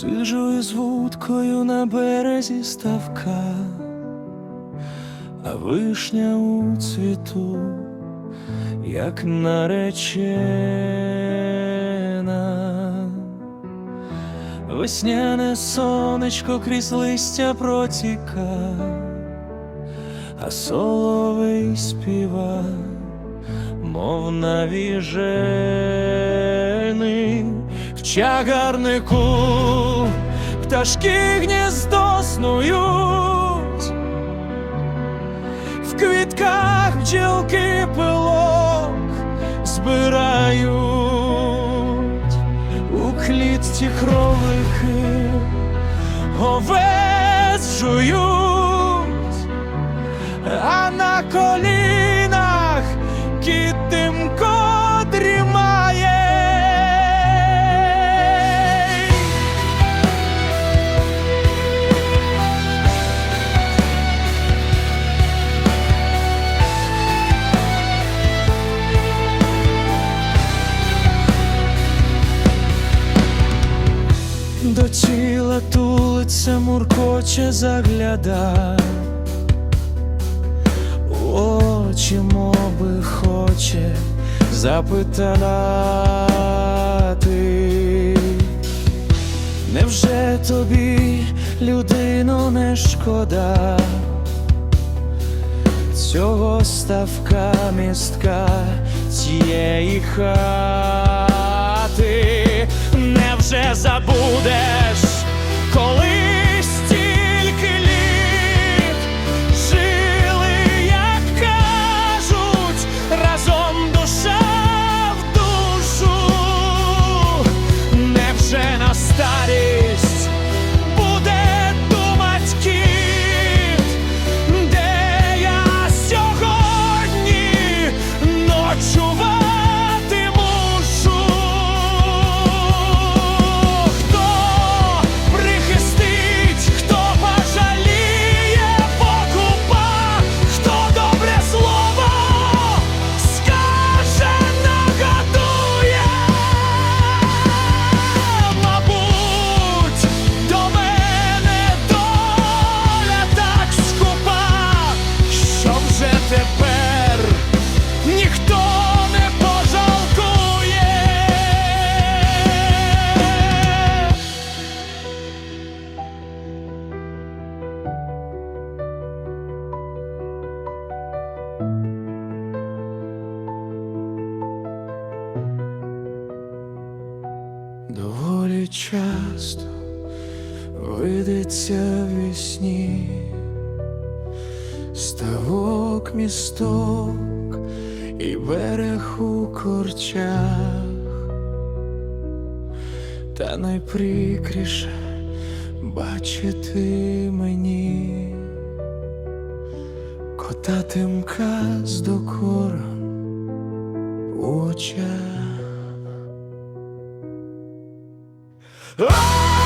Сиджу із вудкою на березі ставка, а вишня у цвіту, як наречена. Весняне сонечко крізь листя протіка, а соловей співа, мов навіжений в чагарнику пташки гніздо снують, в квітках бджілки пилок збирають, у клітці кролики овець жують, а на колінах До тіла тулиться, муркоче загляда, у очі моби хоче запитати, невже тобі, людино, не шкода? Цього ставка містка цієї хати невже забудеш, Доволі часто видиться вісні. Ставок місток і берег у корчах, та найприкріше бачити мені. Кота тимка з докором у очах. А!